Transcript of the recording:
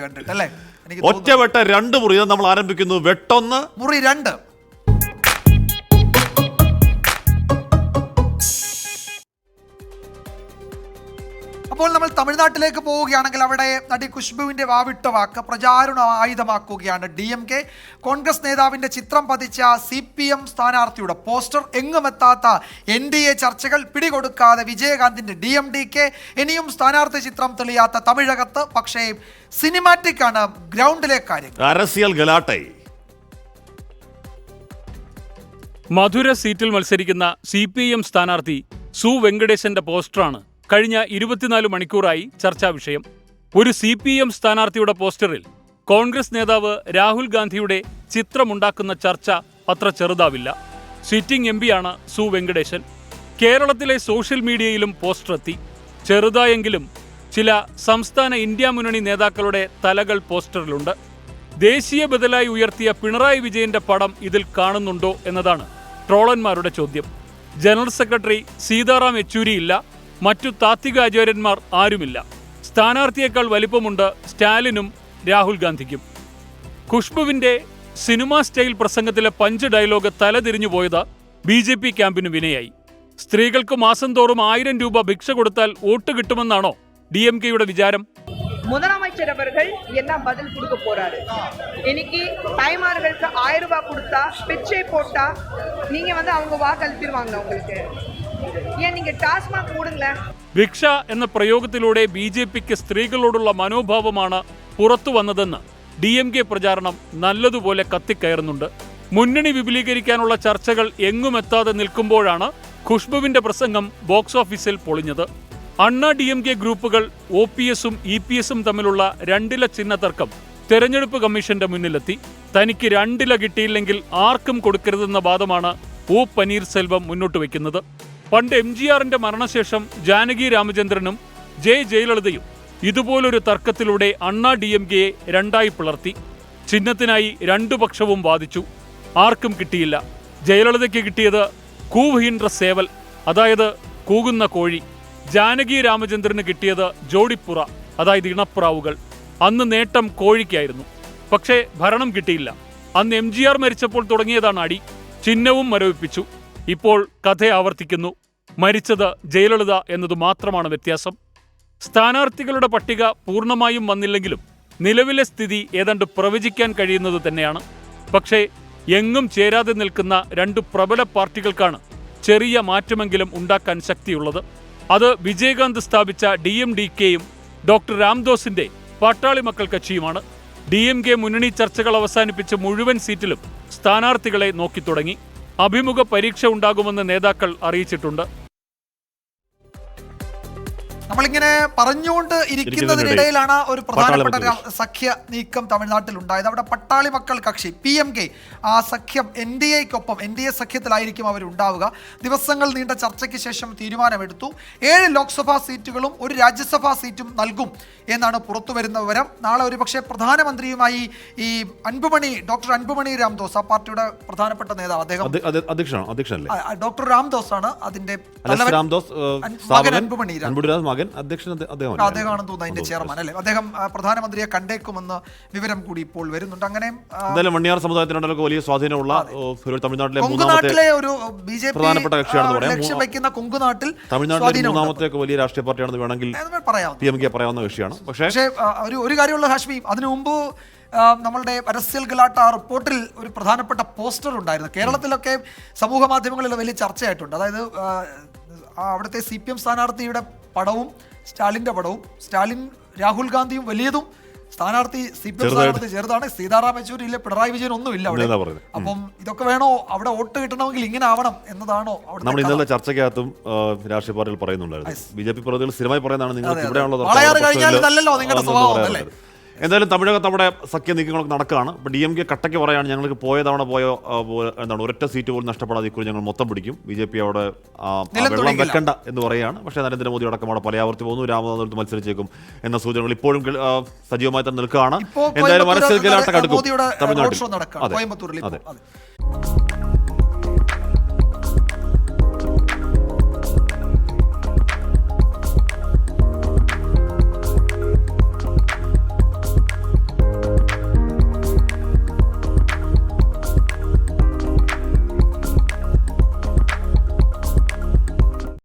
കണ്ടിട്ട് അല്ലേ? എനിക്ക് വെട്ട രണ്ട് മുറി ഇത് നമ്മൾ ആരംഭിക്കുന്നു. വെട്ടൊന്ന്. മുറി രണ്ട്. അപ്പോൾ നമ്മൾ തമിഴ്നാട്ടിലേക്ക് പോവുകയാണെങ്കിൽ അവിടെ നടി ഖുഷ്ബുവിന്റെ വാവിട്ട വാക്ക് പ്രചാരണ ആയുധമാക്കുകയാണ് ഡി എം കെ കോൺഗ്രസ് നേതാവിന്റെ ചിത്രം പതിച്ച സി പി എം സ്ഥാനാർത്ഥിയുടെ പോസ്റ്റർ എങ്ങുമെത്താത്ത എൻ ഡി എ ചർച്ചകൾ പിടികൊടുക്കാതെ വിജയകാന്തിന്റെ ഡി എം ഡി കെ ഇനിയും സ്ഥാനാർത്ഥി ചിത്രം തെളിയാത്ത തമിഴകത്ത് പക്ഷേ സിനിമാറ്റിക് ആണ് ഗ്രൗണ്ടിലെ കാര്യം മധുര സീറ്റിൽ മത്സരിക്കുന്ന സി പി എം സ്ഥാനാർത്ഥി സു വെങ്കടേശന്റെ പോസ്റ്ററാണ് കഴിഞ്ഞ ഇരുപത്തിനാല് മണിക്കൂറായി ചർച്ചാ വിഷയം. ഒരു സി പി എം സ്ഥാനാർത്ഥിയുടെ പോസ്റ്ററിൽ കോൺഗ്രസ് നേതാവ് രാഹുൽ ഗാന്ധിയുടെ ചിത്രമുണ്ടാക്കുന്ന ചർച്ച അത്ര ചെറുതാവില്ല. സിറ്റിംഗ് എം പിയാണ് സു വെങ്കടേശൻ. കേരളത്തിലെ സോഷ്യൽ മീഡിയയിലും പോസ്റ്റർ എത്തി ചെറുതായെങ്കിലും ചില സംസ്ഥാന ഇന്ത്യ മുന്നണി നേതാക്കളുടെ തലകൾ പോസ്റ്ററിലുണ്ട്. ദേശീയ ബദലായി ഉയർത്തിയ പിണറായി വിജയന്റെ പടം ഇതിൽ കാണുന്നുണ്ടോ എന്നതാണ് ട്രോളന്മാരുടെ ചോദ്യം. ജനറൽ സെക്രട്ടറി സീതാറാം യെച്ചൂരി ഇല്ല മറ്റു താത്വികാചാര്യന്മാർ ആരുമില്ല സ്ഥാനാർത്ഥിയേക്കാൾ വലിപ്പമുണ്ട് സ്റ്റാലിനും രാഹുൽ ഗാന്ധിക്കും ഖുഷ്ബുവിന്റെ സിനിമാ സ്റ്റൈൽ പ്രസംഗത്തിലെ പഞ്ച് ഡയലോഗ് തലതിരിഞ്ഞു പോയത് ബി ജെ പി ക്യാമ്പിന് വിനയായി സ്ത്രീകൾക്ക് മാസം തോറും ആയിരം രൂപ ഭിക്ഷ കൊടുത്താൽ വോട്ട് കിട്ടുമെന്നാണോ ഡി എം കെയുടെ വിചാരം முதலமைச்சர் அவர்கள் என்ன பதில் கொடுக்க போறாரு இன்னைக்கு தாய்மார்களுக்கு ஆயிரம் ரூபாய் கொடுத்தா பிச்சை போட்டா நீங்க வந்து அவங்க வாக்களிச்சிருவாங்க உங்களுக்கு ഭിക്ഷ എന്ന പ്രയോഗത്തിലൂടെ ബി ജെ പിക്ക് സ്ത്രീകളോടുള്ള മനോഭാവമാണ് പുറത്തു വന്നതെന്ന് ഡി എം കെ പ്രചാരണം നല്ലതുപോലെ കത്തിക്കയറുന്നുണ്ട്. മുന്നണി വിപുലീകരിക്കാനുള്ള ചർച്ചകൾ എങ്ങുമെത്താതെ നിൽക്കുമ്പോഴാണ് ഖുഷ്ബുവിന്റെ പ്രസംഗം ബോക്സ് ഓഫീസിൽ പൊളിഞ്ഞത്. അണ്ണാ ഡി എം കെ ഗ്രൂപ്പുകൾ ഒ പി എസും ഇ പി എസും തമ്മിലുള്ള രണ്ടില ചിഹ്ന തർക്കം തെരഞ്ഞെടുപ്പ് കമ്മീഷന്റെ മുന്നിലെത്തി. തനിക്ക് രണ്ടില കിട്ടിയില്ലെങ്കിൽ ആർക്കും കൊടുക്കരുതെന്ന വാദമാണ് ഒ പനീർസെൽവം മുന്നോട്ട് വയ്ക്കുന്നത്. പണ്ട് എം ജി ആറിന്റെ മരണശേഷം ജാനകി രാമചന്ദ്രനും ജെ ജയലളിതയും ഇതുപോലൊരു തർക്കത്തിലൂടെ അണ്ണാ ഡി എം കെയെ രണ്ടായി പിളർത്തി. ചിഹ്നത്തിനായി രണ്ടു പക്ഷവും വാദിച്ചു. ആർക്കും കിട്ടിയില്ല. ജയലളിതയ്ക്ക് കിട്ടിയത് കൂവ്ഹീൻഡ്ര സേവൽ അതായത് കൂകുന്ന കോഴി. ജാനകി രാമചന്ദ്രന് കിട്ടിയത് ജോഡിപ്പുറ അതായത് ഇണപ്പുറാവുകൾ അന്ന് നേട്ടം കോഴിക്കായിരുന്നു. പക്ഷേ ഭരണം കിട്ടിയില്ല. അന്ന് എം ജി ആർ മരിച്ചപ്പോൾ തുടങ്ങിയതാണ് അടി. ചിഹ്നവും മരവിപ്പിച്ചു. ഇപ്പോൾ കഥ ആവർത്തിക്കുന്നു. മരിച്ചത് ജയലളിത എന്നത് മാത്രമാണ് വ്യത്യാസം. സ്ഥാനാർത്ഥികളുടെ പട്ടിക പൂർണമായും വന്നില്ലെങ്കിലും നിലവിലെ സ്ഥിതി ഏതാണ്ട് പ്രവചിക്കാൻ കഴിയുന്നത് തന്നെയാണ്. പക്ഷേ എങ്ങും ചേരാതെ നിൽക്കുന്ന രണ്ട് പ്രബല പാർട്ടികൾക്കാണ് ചെറിയ മാറ്റമെങ്കിലും ഉണ്ടാക്കാൻ ശക്തിയുള്ളത്. അത് വിജയകാന്ത് സ്ഥാപിച്ച ഡി എം ഡി കെയും ഡോക്ടർ രാംദോസിന്റെ പട്ടാളി മക്കൾ കക്ഷിയുമാണ്. ഡി എം കെ മുന്നണി ചർച്ചകൾ അവസാനിപ്പിച്ച് മുഴുവൻ സീറ്റിലും സ്ഥാനാർത്ഥികളെ നോക്കിത്തുടങ്ങി അഭിമുഖ പരീക്ഷ ഉണ്ടാകുമെന്ന് നേതാക്കൾ അറിയിച്ചിട്ടുണ്ട് നമ്മളിങ്ങനെ പറഞ്ഞുകൊണ്ട് ഇരിക്കുന്നതിനിടയിലാണ് ഒരു പ്രധാനപ്പെട്ട സഖ്യ നീക്കം തമിഴ്നാട്ടിൽ ഉണ്ടായത് അവിടെ പട്ടാളി മക്കൾ കക്ഷി പി എം കെ ആ സഖ്യം എൻ ഡി എക്കൊപ്പം എൻ ഡി എ സഖ്യത്തിലായിരിക്കും അവർ ഉണ്ടാവുക ദിവസങ്ങൾ നീണ്ട ചർച്ചയ്ക്ക് ശേഷം തീരുമാനമെടുത്തു. ഏഴ് ലോക്സഭാ സീറ്റുകളും ഒരു രാജ്യസഭാ സീറ്റും നൽകും എന്നാണ് പുറത്തു വരുന്ന വിവരം. നാളെ ഒരുപക്ഷെ പ്രധാനമന്ത്രിയുമായി ഈ അൻപുമണി ഡോക്ടർ അൻപുമണി രാംദോസ് ആ പാർട്ടിയുടെ പ്രധാനപ്പെട്ട നേതാവ് അദ്ദേഹം അധ്യക്ഷനാണ്? ഡോക്ടർ രാംദോസ് ആണ് അതിന്റെ രാംദോസ് അൻപുമണി രാം മകൻ അധ്യക്ഷൻ അദ്ദേഹം- അദ്ദേഹമാണെന്ന് തോന്നുന്നു അതിന്റെ ചെയർമാൻ അല്ലേ? അദ്ദേഹം പ്രധാനമന്ത്രിയെ കണ്ടേക്കുമെന്ന് വിവരം കൂടി ഇപ്പോൾ വരുന്നുണ്ട്. അങ്ങനെ എന്തായാലും വണ്ണിയാർ സമുദായത്തിനുണ്ടല്ലോ വലിയ സ്വാധീനമുള്ള തമിഴ്നാട്ടിലെ മൂന്നാമത്തെ കൊങ്കുനാട്ടിലെ ഒരു ബി ജെ പി പ്രധാനപ്പെട്ട കക്ഷിയാണെന്ന് പറയാം. ലക്ഷ്യം വയ്ക്കുന്ന കൊങ്കുനാട്ടിൽ തമിഴ്നാട്ടിലെ. മൂന്നാമത്തെ വലിയ രാഷ്ട്രീയ പാർട്ടിയാണെന്ന് വേണമെങ്കിൽ പി എം കെ പറയാവുന്ന കക്ഷിയാണ്. പക്ഷേ ഒരു ഒരു കാര്യമുള്ള ഹാഷ്മി അതിനു മുമ്പ് നമ്മളുടെ പരസ്യൽ ഗലാട്ട ആ റിപ്പോർട്ടിൽ ഒരു പ്രധാനപ്പെട്ട പോസ്റ്റർ ഉണ്ടായിരുന്നു. കേരളത്തിലൊക്കെ സമൂഹ മാധ്യമങ്ങളിൽ വലിയ ചർച്ചയായിട്ടുണ്ട്. അതായത് അവിടുത്തെ സി പി എം സ്ഥാനാർത്ഥിയുടെ പടവും സ്റ്റാലിന്റെ പടവും. സ്റ്റാലിൻ രാഹുൽ ഗാന്ധിയും വലിയതും. സ്ഥാനാർത്ഥി സി പി എം സ്ഥാനാർത്ഥി ചെറുതാണ്. സീതാറാം യെച്ചൂരി ഇല്ല പിണറായി വിജയൻ ഒന്നുമില്ല അവിടെ. അപ്പം ഇതൊക്കെ വേണോ? അവിടെ വോട്ട് കിട്ടണമെങ്കിൽ ഇങ്ങനെ ആവണം എന്നതാണോ നമ്മൾ അവിടെ ഇന്നലെ ചർച്ചയ്ക്കകത്തും രാഷ്ട്രീയ പാർട്ടികൾ പറയുന്നുണ്ടായിരുന്നു. ബി ജെ പി പ്രതികൾ സ്ഥിരമായി പറയുന്നതാണ് നിങ്ങൾ കഴിഞ്ഞാൽ പ്രശ്നമില്ല നിങ്ങളുടെ സ്വഭാവം, പറയാറുണ്ട്. എന്തായാലും തമിഴകത്ത് അവിടെ സഖ്യ നീക്കങ്ങളൊക്കെ നടക്കുകയാണ്. ഇപ്പോൾ ഡി എം കെ കട്ടയ്ക്ക് പറയാണ് ഞങ്ങൾക്ക് പോയ തവണ പോയ എന്താണ് ഒരൊറ്റ സീറ്റ് പോലും നഷ്ടപ്പെടാതെ ഇക്കുറി ഞങ്ങൾ മൊത്തം പിടിക്കും. ബി ജെ പി അവിടെ വെള്ളം വെക്കണ്ട എന്ന് പറയുകയാണ്. പക്ഷേ നരേന്ദ്രമോദി അടക്കം അവിടെ പലയാവർത്തി പോകുന്നു. രാമനാഥപുരത്ത് മത്സരിച്ചേക്കും എന്ന സൂചനകൾ ഇപ്പോഴും സജീവമായി തന്നെ നിൽക്കുകയാണ്. എന്തായാലും കോയമ്പത്തൂർ എടുക്കും തമിഴ്നാട്ടിൽ. അതെ. അതെ.